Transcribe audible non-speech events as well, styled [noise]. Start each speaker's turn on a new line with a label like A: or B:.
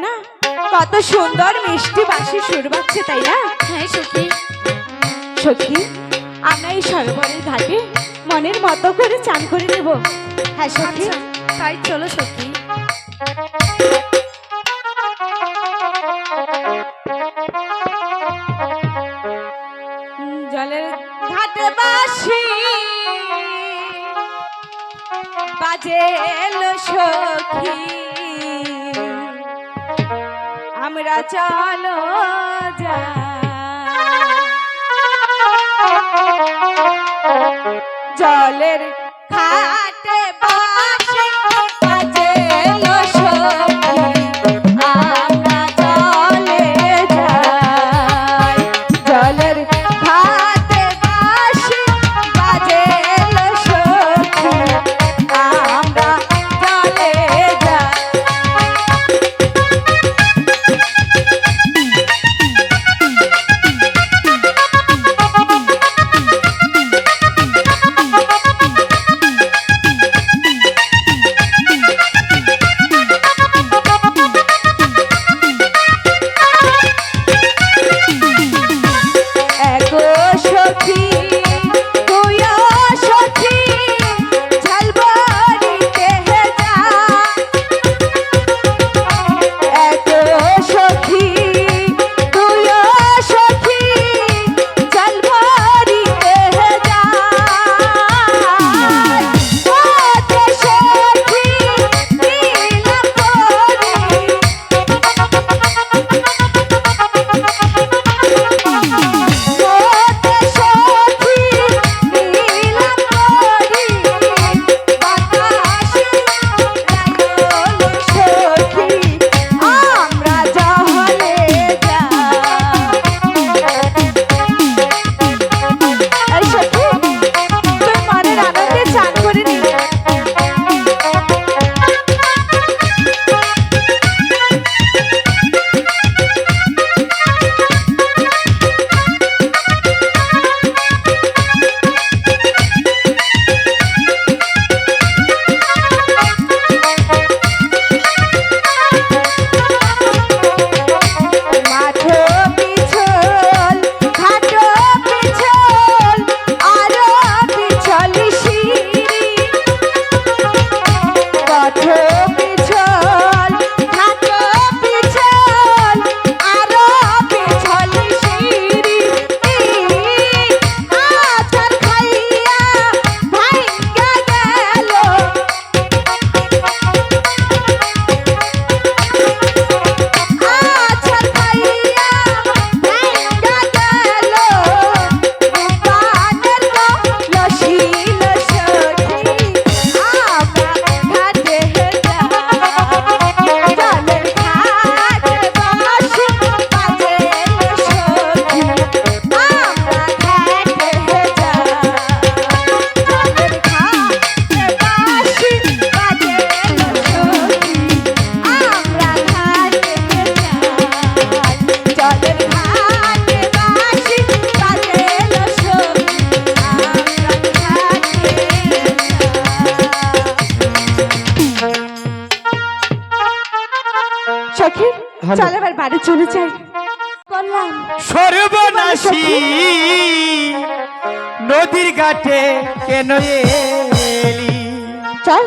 A: না? কত সুন্দর মিষ্টি বাসি সুর বাজছে তাই না?
B: হ্যাঁ সখী।
A: সখী আমরা এই সরোবরের ঘাটে মনের মতো করে চান করে নেব। হ্যাঁ সখী।
B: আচ্ছা। তাই চলো সখী।
A: জলের ঘাটে বাসি বাজে সখী। हमरा चलो जा। [laughs] जलेर ভালো। চল এবার বাড়ি চলে যাই। বললাম
C: সর্বনাশী নদীর ঘাটে কেন এলি?
A: চল।